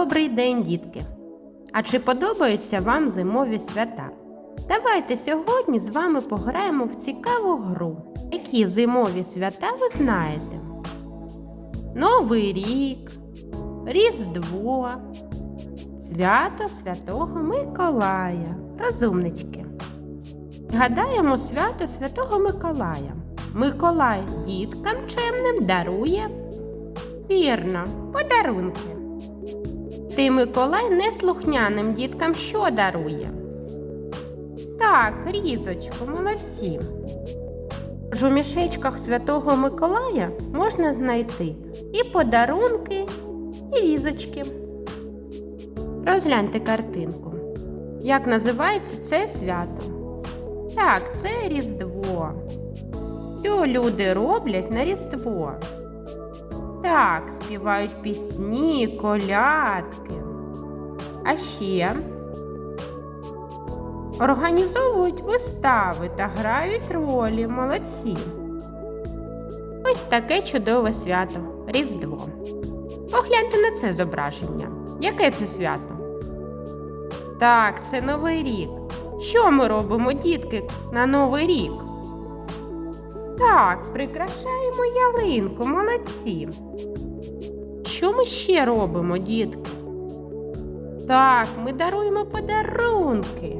Добрий день, дітки! А чи подобаються вам зимові свята? Давайте сьогодні з вами пограємо в цікаву гру. Які зимові свята ви знаєте? Новий рік, Різдво, Свято Святого Миколая. Розумнички. Гадаємо свято Святого Миколая. Миколай діткам чемним дарує. Вірно, подарунки. Ти Миколай неслухняним діткам що дарує? Так, різочку, молодці. Ж у мішечках Святого Миколая можна знайти і подарунки, і різочки. Розгляньте картинку. Як називається це свято? Так, це Різдво. Що люди роблять на Різдво? Так, співають пісні, колядки. А ще організовують вистави та грають ролі молодці. Ось таке чудове свято Різдво. Погляньте на це зображення. Яке це свято? Так, це Новий рік. Що ми робимо, дітки, на Новий рік? Так, прикрашаємо ялинку, молодці. Що ми ще робимо, дітки? Так, ми даруємо подарунки.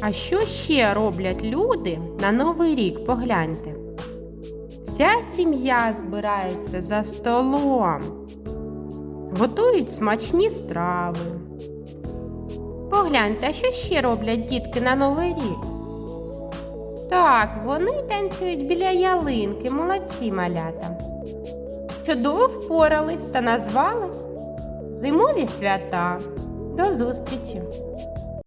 А що ще роблять люди на Новий рік? Погляньте. Вся сім'я збирається за столом, готують смачні страви. Погляньте, а що ще роблять дітки на Новий рік? Так, вони танцюють біля ялинки, молодці малята. Чудово впорались та назвали зимові свята. До зустрічі!